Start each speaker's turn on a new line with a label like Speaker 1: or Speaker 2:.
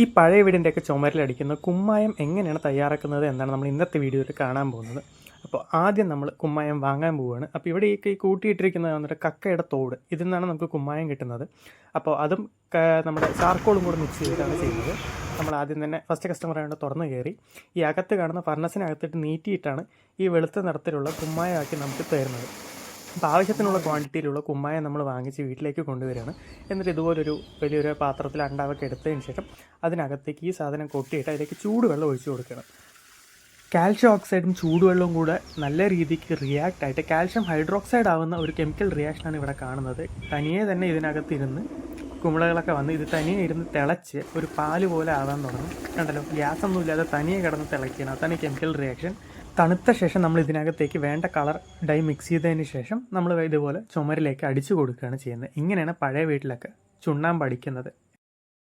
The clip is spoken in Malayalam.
Speaker 1: ഈ പഴയ വീടിന്റെയൊക്കെ ചുമരിലടിക്കുന്ന കുമ്മായം എങ്ങനെയാണ് തയ്യാറാക്കുന്നത് എന്നാണ് നമ്മൾ ഇന്നത്തെ വീഡിയോയിൽ കാണാൻ പോകുന്നത്. അപ്പോൾ ആദ്യം നമ്മൾ കുമ്മായം വാങ്ങാൻ പോവുകയാണ്. അപ്പോൾ ഇവിടെ ഈ കൂട്ടിയിട്ടിരിക്കുന്ന കൂട്ടിയിട്ടിരിക്കുന്നത് വന്നിട്ട് കക്കയുടെ തോട്. ഇതിൽ നിന്നാണ് നമുക്ക് കുമ്മായം കിട്ടുന്നത്. അപ്പോൾ അതും നമ്മുടെ ചാർക്കോളും കൂടെ മിക്സ് ചെയ്തിട്ടാണ് ചെയ്യുന്നത്. നമ്മൾ ആദ്യം തന്നെ ഫസ്റ്റ് കസ്റ്റമർ ആയതുകൊണ്ട് തുറന്ന് കയറി ഈ അകത്ത് കാണുന്ന ഫർണസിനകത്തിട്ട് നീറ്റിയിട്ടാണ് ഈ വെളുത്ത നിറത്തിലുള്ള കുമ്മായമാക്കി നമുക്ക് തരുന്നത്. അപ്പോൾ ആവശ്യത്തിനുള്ള ക്വാണ്ടിറ്റിയിലുള്ള കുമ്മായം നമ്മൾ വാങ്ങിച്ച് വീട്ടിലേക്ക് കൊണ്ടുവരികയാണ്. എന്നിട്ട് ഇതുപോലൊരു വലിയൊരു പാത്രത്തിൽ അണ്ടാവൊക്കെ എടുത്തതിന് ശേഷം അതിനകത്തേക്ക് ഈ സാധനം കൊട്ടിയിട്ട് അതിലേക്ക് ചൂടുവെള്ളം ഒഴിച്ചു കൊടുക്കണം കാൽഷ്യം ഓക്സൈഡും ചൂടുവെള്ളവും കൂടെ നല്ല രീതിക്ക് റിയാക്ട് ആയിട്ട് കാൽഷ്യം ഹൈഡ്രോക്സൈഡ് ആവുന്ന ഒരു കെമിക്കൽ റിയാക്ഷനാണ് ഇവിടെ കാണുന്നത്. തനിയെ തന്നെ ഇതിനകത്തിരുന്ന് കുമിളകളൊക്കെ വന്ന് ഇത് തനിയെ ഇരുന്ന് തിളച്ച് ഒരു പാൽ പോലെ ആവാൻ തുടങ്ങും. കണ്ടല്ലോ? ഗ്യാസ് ഒന്നും ഇല്ലാതെ തനിയെ കിടന്ന് തിളയ്ക്കണം അതാണ് കെമിക്കൽ റിയാക്ഷൻ തണുത്ത ശേഷം നമ്മൾ ഇതിനകത്തേക്ക് വേണ്ട കളർ ഡൈ മിക്സ് ചെയ്തതിന് ശേഷം നമ്മൾ ഇതുപോലെ ചുമരിലേക്ക് അടിച്ചു കൊടുക്കുകയാണ് ചെയ്യുന്നത്. ഇങ്ങനെയാണ് പഴയ വീട്ടിലൊക്കെ ചുണ്ണാമ്പ് അടിക്കുന്നത്.